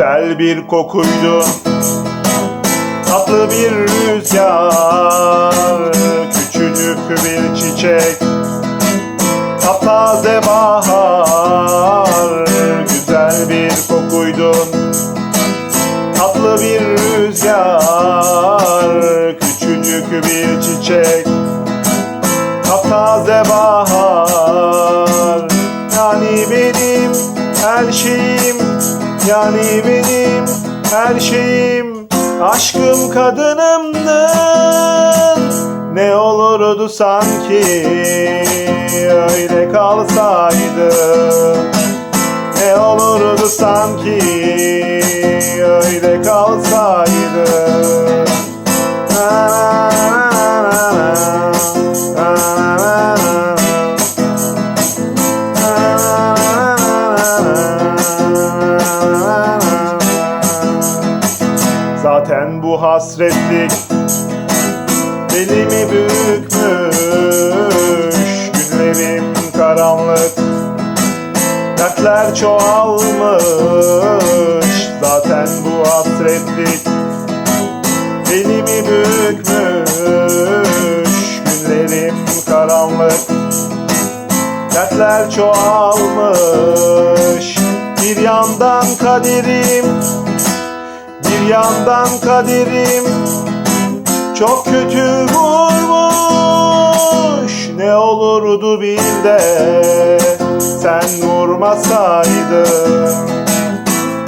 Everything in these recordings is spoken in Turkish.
Güzel bir kokuydu. Tatlı bir rüzgar Küçücük bir çiçek Taptaze bahar. Güzel bir kokuydun Tatlı bir rüzgar Küçücük bir çiçek Taptaze bahar. Yani benim her şeyim Yani benim her şeyim Aşkım kadınımdın Ne olurdu sanki Öyle kalsaydı? Ne olurdu sanki Öyle kalsaydı Zaten bu hasretlik belimi bükmüş? Günlerim karanlık Dertler çoğalmış. Zaten bu hasretlik belimi bükmüş? Günlerim karanlık Dertler çoğalmış. Bir yandan kaderim Bir yandan kaderim. Çok kötü vurmuş Ne olurdu bil de? Sen vurmasaydın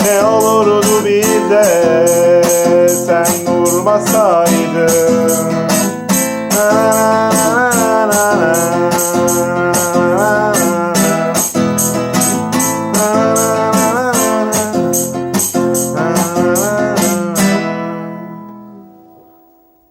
Ne olurdu bil de? Sen vurmasaydın. Na